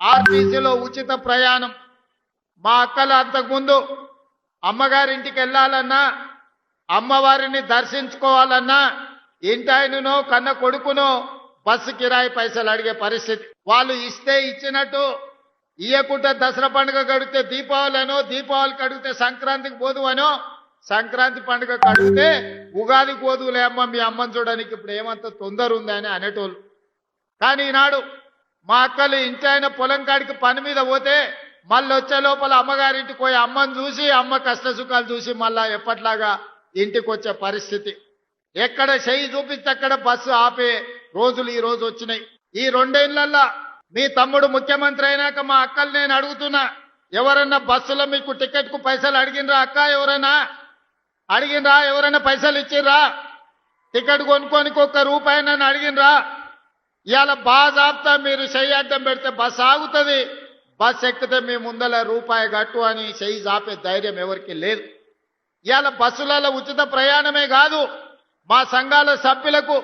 ఆర్టీసీలో ఉచిత ప్రయాణం. మా అక్కలు అంతకుముందు అమ్మగారింటికి వెళ్ళాలన్నా అమ్మవారిని దర్శించుకోవాలన్నా ఇంటాయననో కన్న కొడుకునో బస్సు కిరాయి పైసలు అడిగే పరిస్థితి. వాళ్ళు ఇస్తే ఇచ్చినట్టు ఇయ్యకుంటే దసరా పండుగ కడిగితే దీపావళినో దీపావళికి కడిగితే సంక్రాంతికి పోదువనో సంక్రాంతి పండుగ కడిగితే ఉగాది పోదులే అమ్మ మీ అమ్మని చూడడానికి. ఇప్పుడు ఏమంత తొందర ఉందని అనేటోళ్ళు. కానీ ఈనాడు మా అక్కలు ఇంటి ఆయన పొలం కాడికి పని మీద పోతే మళ్ళీ వచ్చే లోపల అమ్మగారింటికి పోయి అమ్మని చూసి అమ్మ కష్ట సుఖాలు చూసి మళ్ళా ఎప్పట్లాగా ఇంటికి వచ్చే పరిస్థితి. ఎక్కడ చెయ్యి చూపిస్తే అక్కడ బస్సు ఆపే రోజులు ఈ రోజు వచ్చినాయి. ఈ రెండేళ్ళల్లా మీ తమ్ముడు ముఖ్యమంత్రి అయినాక మా అక్కలు నేను అడుగుతున్నా ఎవరన్నా బస్సులో మీకు టికెట్కు పైసలు అడిగినరా అక్క ఎవరైనా అడిగినరా? ఎవరైనా పైసలు ఇచ్చిర్రా టికెట్ కొనుక్కొని ఒక్క రూపాయి నన్ను అడిగినరా? ఇవాళ బాజాబ్తా మీరు చెయ్యి అడ్డం పెడితే బస్ ఆగుతుంది. బస్ ఎక్కితే మీ ముందల రూపాయి గట్టు అని చెయ్యి జాపే ధైర్యం ఎవరికి లేదు. ఇవాళ బస్సులలో ఉచిత ప్రయాణమే కాదు మా సంఘాల సభ్యులకు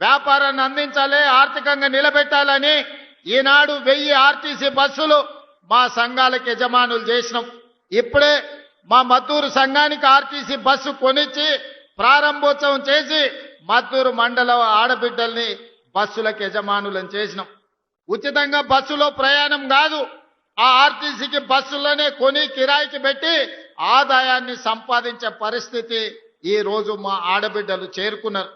వ్యాపారాన్ని అందించాలి ఆర్థికంగా నిలబెట్టాలని ఈనాడు వెయ్యి ఆర్టీసీ బస్సులు మా సంఘాలకు యజమానులు చేసినాం. ఇప్పుడే మా మద్దూరు సంఘానికి ఆర్టీసీ బస్సు కొనిచ్చి ప్రారంభోత్సవం చేసి మద్దూరు మండల ఆడబిడ్డల్ని బస్సులకు యజమానులను చేసినాం. ఉచితంగా బస్సులో ప్రయాణం కాదు ఆ ఆర్టీసీకి బస్సులోనే కొని కిరాయికి పెట్టి ఆదాయాన్ని సంపాదించే పరిస్థితి ఈ రోజు మా ఆడబిడ్డలు చేరుకున్నారు.